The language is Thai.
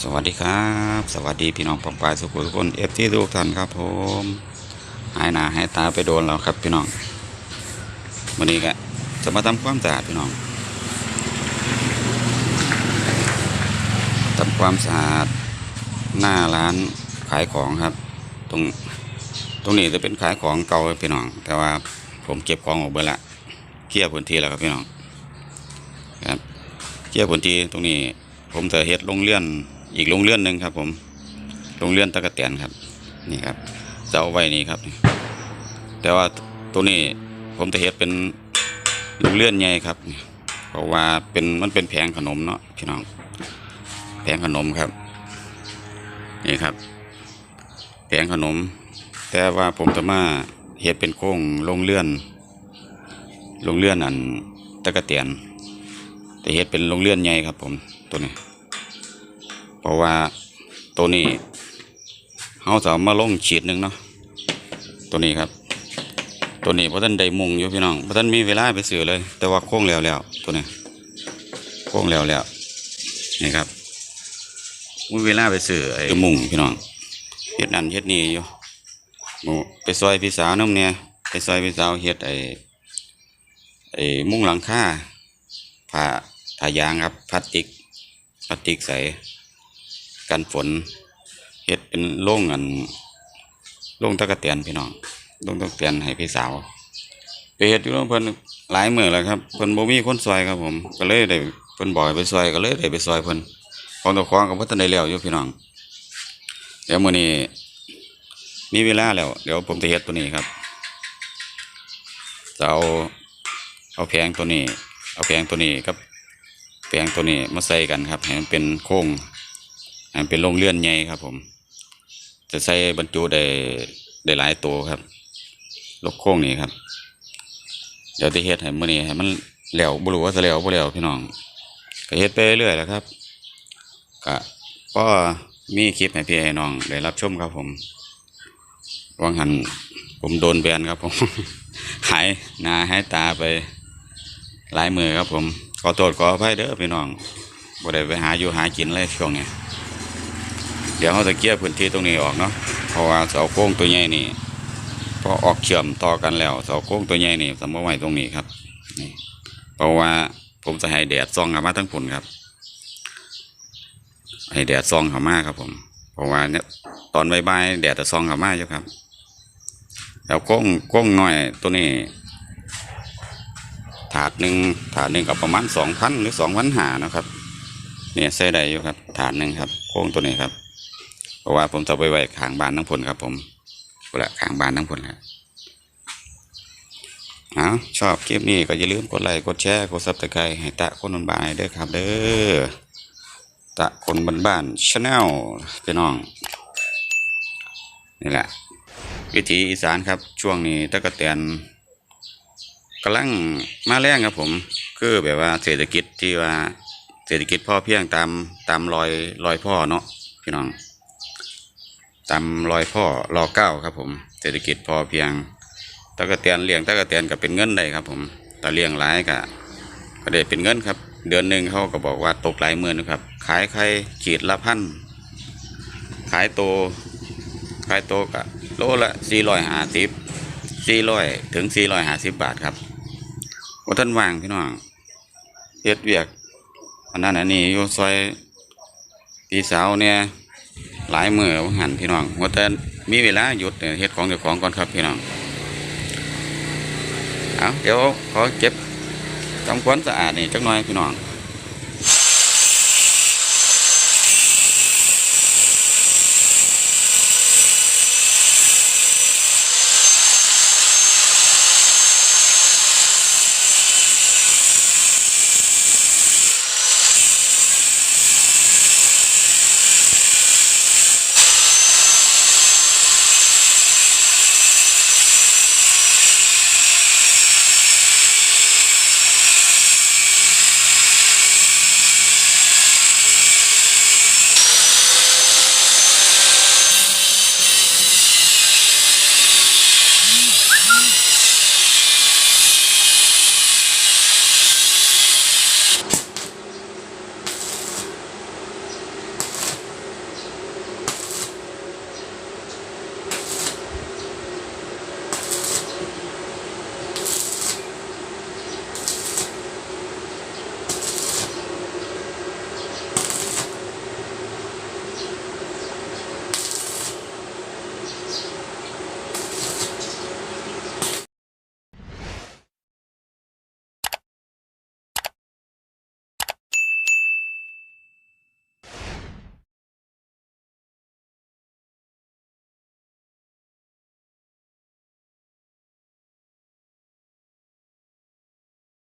สวัสดีครับ สวัสดีพี่น้องปองปายสุขุทุกคนเอฟที่ทุกท่านครับผมหายหนาหายตาไปโดนแล้วครับพี่น้องวันนี้ก็จะมาทำความสะอาดพี่น้องทำความสะอาดหน้าร้านขายของครับ ตรงตรงนี้จะเป็นขายของเก่าพี่น้อง แต่ว่าผมเก็บของออกไปละเคลียร์พื้นที่แล้วครับพี่น้องครับเคลียร์พื้นที่ตรงนี้ผมจะเฮ็ดโรงเรือน อีกโรงเรือนหนึ่งครับผมโรงเรือนตะกะเตียนครับนี่ครับจะเอาไว้นี่ครับ แต่ว่าตัวนี้ผมจะเฮ็ดเป็นโรงเรือนใหญ่ครับเพราะว่าเป็นมันเป็นแผงขนมเนาะพี่น้องแผงขนมครับนี่ครับแผงขนม แต่ว่าผมจะมาเฮ็ดเป็นโค้งโรงเรือนโรงเรือนอันตะกะเตียนแต่เฮ็ดเป็นโรงเรือนใหญ่ครับผมตัวนี้ เพราะว่าตัวนี้เขาจะเอามาลงฉีดหนึ่งเนาะตัวนี้ครับ ตัวนี้พระท่านได้มุงอยู่พี่น้องพระท่านมีเวลาไปซื้อเลย แต่ว่าโค้งแล้วแล้วตัวนี้โค้งแล้วแล้วนี่ครับมีเวลาไปซื้อไอ้มุงพี่น้องเฮ็ดนั่นเฮ็ดนี่อยู่ไปซอยพี่สาวน้ำเนี่ยไปซอยพี่สาวเฮ็ดไอ้ไอ้มุงหลังคาผ้าผ้ายางครับพลาสติกพลาสติกใส กันฝนเฮ็ดเป็นโล่งอันโล่งตะกะเตียนพี่น้องโล่งตะกะเตียนให้พี่สาวไปเฮ็ดอยู่กับเพิ่นหลายมื้อแล้วครับเพิ่นบ่มีคนซอยครับผม ก็เลยได้เพิ่นบ่อกให้ไปซอยก็เลยได้ไปซอยเพิ่นของตัวของก็บ่ทันได้แล้วอยู่พี่น้องเดี๋ยวมื้อนี้มีเวลาแล้ว เดี๋ยวผมจะเฮ็ดตัวนี้ครับจะเอาเอาแผงตัวนี้ เอาแผงตัวนี้กับแผงตัวนี้มาใส่กันครับให้มันเป็นโค้ง ให้มันเป็นโรงเรือนใหญ่ครับ ผม จะใส่บรรจุได้ได้หลายตัวครับลกโค้งนี่ครับ เดี๋ยวจะเฮ็ดให้มื้อนี้ให้มันแล้วบ่รู้ว่าจะแล้วบ่แล้วพี่น้องก็เฮ็ดไปเรื่อยๆแล้วครับก็ก็มีคลิปให้พี่ให้น้องได้รับชมครับผมวางหันผมโดนแบนครับผม หายหน้าหายตาไปหลายมือครับผมขอโทษขออภัยเด้อพี่น้องบ่ได้ไปหาอยู่หากินเลยช่วงนี้ ดี๋ยวเขาจะเกลี่ยพื้นที่ตรงนี้ออกเนาะเพราะว่าเสาโค้งตัวใหญ่นี่พอออกเชื่อมต่อกันแล้วเสาโค้งตัวใหญ่นี่สมมติไว้ตรงนี้ครับนี่เพราะว่าผมจะให้แดดส่องเข้ามาทั้งผลครับ ให้แดดส่องเข้ามาครับผม เพราะว่าเนี่ยตอนใบ่ายๆแดดจะส่องเข้ามาอยู่ครับแล้วโค้งโค้งหน้อยตัวนี้ ถาดหนึ่งถาดหนึ่งกับประมาณสองพันหรือสองพันหานะครับ เนี่ยใส่ได้อยู่ครับ ถาดหนึ่งครับโค้งตัวนี้ครับ เพราะว่าผมจะไปไว้ข้างบ้านทั้งผลครับ ผมกูละข้างบ้านทั้งผลครับเอาชอบคลิปนี้ก็อย่าลืมกดไลค์กดแชร์กดซับสไครต์ให้ตะคนบ้านๆเด้อครับ เด้อตะคนบ้านๆชาแนลพี่น้องนี่แหละวิถีอีสานครับ ช่วงนี้ตะกะแตนกำลังมาแรงครับผม คือแบบว่าเศรษฐกิจที่ว่าเศรษฐกิจพ่อเพียงตามตามรอยรอยพ่อเนาะพี่น้อง ตามรอยพ่อรอเก้าครับผมเศรษฐกิจพอเพียงตะกะเตียนเลี้ยงตะกะเตียนก็เป็นเงินได้ครับผมต่เลี้ยงหลายก็ก็ได้เป็นเงินครับ เดือนหนึ่งเขาก็บอกว่าตกหลายหมื่นนะครับ ขายไข่ขีดละพันขายโตขายโตก็โลละสี่ร้อยห้าสิบสี่ร้อยถึงสี่ร้อยห้าสิบบาทครับว่าท่านว่างพี่น้องเฮ็ดเวียกอันนั้นอันนี้อยู่ซอยพี่สาวเนี่ย หลายมือว่าหันพี่น้องว่าแต่มีเวลาหยุดเนี่ยเฮ็ดของเจ้าของก่อนครับพี่น้องเอาเดี๋ยวขอเก็บทำความสะอาดนี่จักหน่อยพี่น้อง